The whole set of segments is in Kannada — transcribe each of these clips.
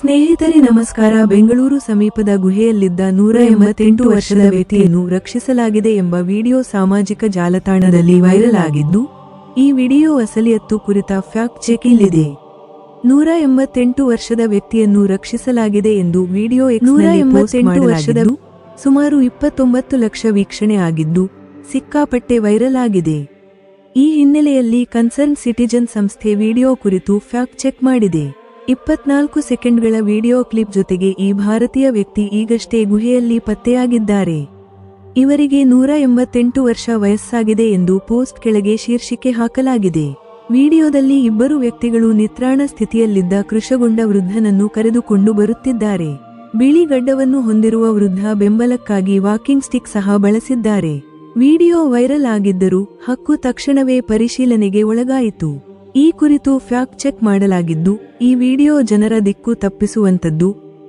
ಸ್ನೇಹಿತರೆ ನಮಸ್ಕಾರ. ಬೆಂಗಳೂರು ಸಮೀಪದ ಗುಹೆಯಲ್ಲಿದ್ದ ನೂರ ಎಂಬತ್ತೆಂಟು ವರ್ಷದ ವ್ಯಕ್ತಿಯನ್ನು ರಕ್ಷಿಸಲಾಗಿದೆ ಎಂಬ ವಿಡಿಯೋ ಸಾಮಾಜಿಕ ಜಾಲತಾಣದಲ್ಲಿ ವೈರಲ್ ಆಗಿದ್ದು ಈ ವಿಡಿಯೋ ಅಸಲಿಯತ್ತು ಕುರಿತ ಫ್ಯಾಕ್ಟ್ ಚೆಕ್ ಇಲ್ಲಿದೆ. ನೂರ ಎಂಬತ್ತೆಂಟು ವರ್ಷದ ವ್ಯಕ್ತಿಯನ್ನು ರಕ್ಷಿಸಲಾಗಿದೆ ಎಂದು ವಿಡಿಯೋ ನೂರ ಎಂಬತ್ತೆಂಟು ವರ್ಷದ ಸುಮಾರು ಇಪ್ಪತ್ತೊಂಬತ್ತು ಲಕ್ಷ ವೀಕ್ಷಣೆ ಆಗಿದ್ದು ಸಿಕ್ಕಾಪಟ್ಟೆ ವೈರಲ್ ಆಗಿದೆ. ಈ ಹಿನ್ನೆಲೆಯಲ್ಲಿ ಕನ್ಸರ್ನ್ ಸಿಟಿಜನ್ ಸಂಸ್ಥೆ ವಿಡಿಯೋ ಕುರಿತು ಫ್ಯಾಕ್ಟ್ ಚೆಕ್ ಮಾಡಿದೆ. ಇಪ್ಪತ್ನಾಲ್ಕು ಸೆಕೆಂಡ್ಗಳ ವಿಡಿಯೋ ಕ್ಲಿಪ್ ಜೊತೆಗೆ ಈ ಭಾರತೀಯ ವ್ಯಕ್ತಿ ಈಗಷ್ಟೇ ಗುಹೆಯಲ್ಲಿ ಪತ್ತೆಯಾಗಿದ್ದಾರೆ. ಇವರಿಗೆ ನೂರ ಎಂಬತ್ತೆಂಟು ವರ್ಷ ವಯಸ್ಸಾಗಿದೆ ಎಂದು ಪೋಸ್ಟ್ ಕೆಳಗೆ ಶೀರ್ಷಿಕೆ ಹಾಕಲಾಗಿದೆ. ವಿಡಿಯೋದಲ್ಲಿ ಇಬ್ಬರು ವ್ಯಕ್ತಿಗಳು ನಿತ್ರಾಣ ಸ್ಥಿತಿಯಲ್ಲಿದ್ದ ಕೃಷಗೊಂಡ ವೃದ್ಧನನ್ನು ಕರೆದುಕೊಂಡು ಬರುತ್ತಿದ್ದಾರೆ. ಬಿಳಿ ಗಡ್ಡವನ್ನು ಹೊಂದಿರುವ ವೃದ್ಧ ಬೆಂಬಲಕ್ಕಾಗಿ ವಾಕಿಂಗ್ ಸ್ಟಿಕ್ ಸಹ ಬಳಸಿದ್ದಾರೆ. ವಿಡಿಯೋ ವೈರಲ್ ಆಗಿದ್ದರೂ ಹಕ್ಕು ತಕ್ಷಣವೇ ಪರಿಶೀಲನೆಗೆ ಒಳಗಾಯಿತು. ಈ ಕುರಿತು ಫ್ಯಾಕ್ಟ್ ಚೆಕ್ ಮಾಡಲಾಗಿದ್ದು, ಈ ವಿಡಿಯೋ ಜನರ ದಿಕ್ಕು ತಪ್ಪಿಸುವಂತದ್ದು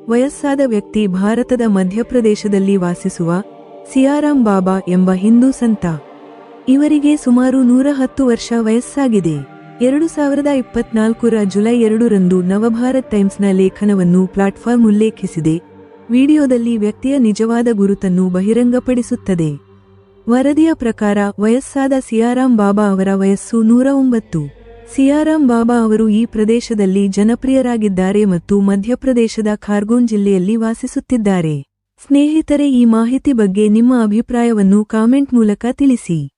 ವಯಸ್ಸಾದ ವ್ಯಕ್ತಿ ಭಾರತದ ಮಧ್ಯಪ್ರದೇಶದಲ್ಲಿ ವಾಸಿಸುವ ಸಿಯಾರಾಮ್ ಬಾಬಾ ಎಂಬ ಹಿಂದೂ ಸಂತ. ಇವರಿಗೆ ಸುಮಾರು ನೂರ ಹತ್ತು ವರ್ಷ ವಯಸ್ಸಾಗಿದೆ. ಎರಡು ಸಾವಿರದ ಇಪ್ಪತ್ನಾಲ್ಕರ ಜುಲೈ ಎರಡರಂದು ನವಭಾರತ್ ಟೈಮ್ಸ್ನ ಲೇಖನವನ್ನು ಪ್ಲಾಟ್ಫಾರ್ಮ್ ಉಲ್ಲೇಖಿಸಿದೆ. ವಿಡಿಯೋದಲ್ಲಿ ವ್ಯಕ್ತಿಯ ನಿಜವಾದ ಗುರುತನ್ನು ಬಹಿರಂಗಪಡಿಸುತ್ತದೆ. ವರದಿಯ ಪ್ರಕಾರ, ವಯಸ್ಸಾದ ಸಿಯಾರಾಮ್ ಬಾಬಾ ಅವರ ವಯಸ್ಸು ನೂರ ಒಂಬತ್ತು. ಸಿಯಾರಾಮ್ ಬಾಬಾ ಅವರು ಈ ಪ್ರದೇಶದಲ್ಲಿ ಜನಪ್ರಿಯರಾಗಿದ್ದಾರೆ ಮತ್ತು ಮಧ್ಯಪ್ರದೇಶದ ಖಾರ್ಗೋನ್ ಜಿಲ್ಲೆಯಲ್ಲಿ ವಾಸಿಸುತ್ತಿದ್ದಾರೆ. ಸ್ನೇಹಿತರೆ, ಈ ಮಾಹಿತಿ ಬಗ್ಗೆ ನಿಮ್ಮ ಅಭಿಪ್ರಾಯವನ್ನು ಕಾಮೆಂಟ್ ಮೂಲಕ ತಿಳಿಸಿ.